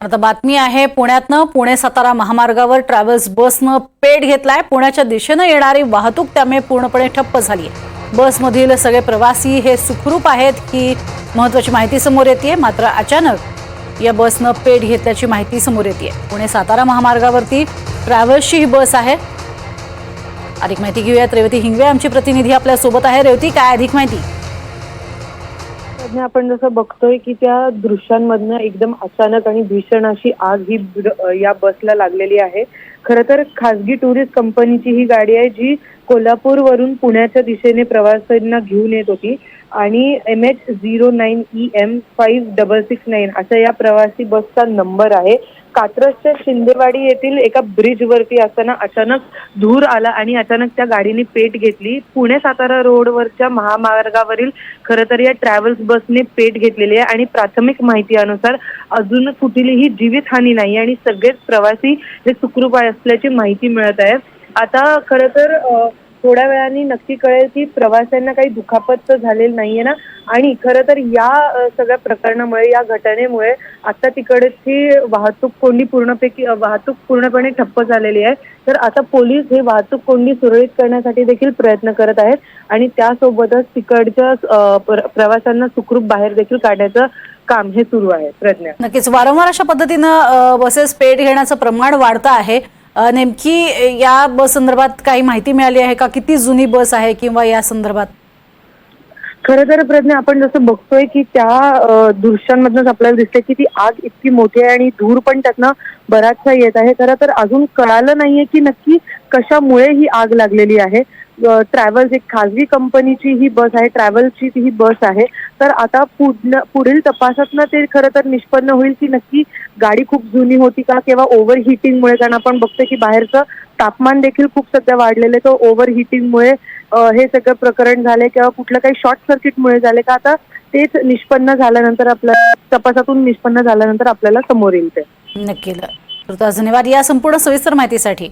आता बातमी आहे पुण्यातनं पुणे सातारा महामार्गावर ट्रॅव्हल्स बसनं पेट घेतलाय. पुण्याच्या दिशेनं येणारी वाहतूक त्यामुळे पूर्णपणे ठप्प झाली आहे. बसमधील सगळे प्रवासी हे सुखरूप आहेत ही महत्वाची माहिती समोर येते मात्र अचानक या बसनं पेट घेतल्याची माहिती समोर येते पुणे सातारा महामार्गावरती ट्रॅव्हल्सची ही बस आहे. अधिक माहिती घेऊयात. रेवती हिंगवे आमची प्रतिनिधी आपल्यासोबत आहे. रेवती काय अधिक माहिती? सध्या आपण जसं बघतोय की त्या दृश्यांमधनं एकदम अचानक आणि भीषण अशी आग ही या बसला लागलेली आहे. खर तर खासगी टुरिस्ट कंपनीची ही गाडी आहे जी कोल्हापूर वरून पुण्याच्या दिशेने प्रवाशांना घेऊन येत होती. आणि M H zero nine E M five double six nine असा या प्रवासी बसचा नंबर आहे. कात्रजच्या शिंदेवाडी येथील एका ब्रिज वरती असताना अचानक धूर आला आणि अचानक त्या गाडीने पेट घेतली. पुणे सातारा रोडवरच्या महामार्गावरील खरं तर या ट्रॅव्हल्स बसने पेट घेतलेली आहे आणि प्राथमिक माहिती अनुसार अजून कुठलीही जीवितहानी नाही आणि सगळेच प्रवासी हे सुखरूप असल्याची माहिती मिळत आहे. आता खरं तर थोड्या वेळाने नक्की कळेल की प्रवाशांना काही दुखापत तर झालेली नाहीये ना? आणि खरं तर या सगळ्या प्रकरणामुळे या घटनेमुळे आता तिकडची वाहतूक कोंडी पूर्णपैकी वाहतूक पूर्णपणे ठप्प झालेली आहे. तर आता पोलीस हे वाहतूक कोंडी सुरळीत करण्यासाठी देखील प्रयत्न करत आहेत. आणि त्यासोबतच तिकडच्या प्रवाशांना सुखरूप बाहेर देखील काढण्याचं काम हे सुरू आहे प्रज्ञा. नक्कीच. वारंवार अशा पद्धतीनं बसेस पेट घेण्याचं प्रमाण वाढतं आहे. नेमकी या बस संदर्भात काही माहिती मिळाली आहे का? किती जुनी बस आहे किंवा या संदर्भात? खरं तर प्रज्ञा आपण जसं बघतोय की त्या दृश्यांमधनच आपल्याला दिसतंय की ती आग इतकी मोठी आहे आणि धूर पण त्यातनं बराचसा येत आहे. खरं तर अजून कळालं नाहीये की नक्की कशामुळे ही आग लागलेली आहे. ट्रॅव्हल्स एक खाजगी कंपनीची ही बस आहे ट्रॅव्हल्सची ही बस आहे. तर आता पुढनं- पुढील तपासातनं ते खरं तर निष्पन्न होईल की नक्की गाडी खूप जुनी होती का किंवा ओव्हर हिटिंगमुळे कारण आपण बघतोय की बाहेरचं तापमान देखील खूप सध्या वाढलेलं आहे. तर ओव्हर हिटिंगमुळे हे सगळं प्रकरण झाले किंवा कुठलं काही शॉर्ट सर्किटमुळे झाले का आता तेच निष्पन्न झाल्यानंतर आपल्या तपासातून निष्पन्न झाल्यानंतर आपल्याला समोर येईल ते. नक्की धन्यवाद. या संपूर्ण सविस्तर माहितीसाठी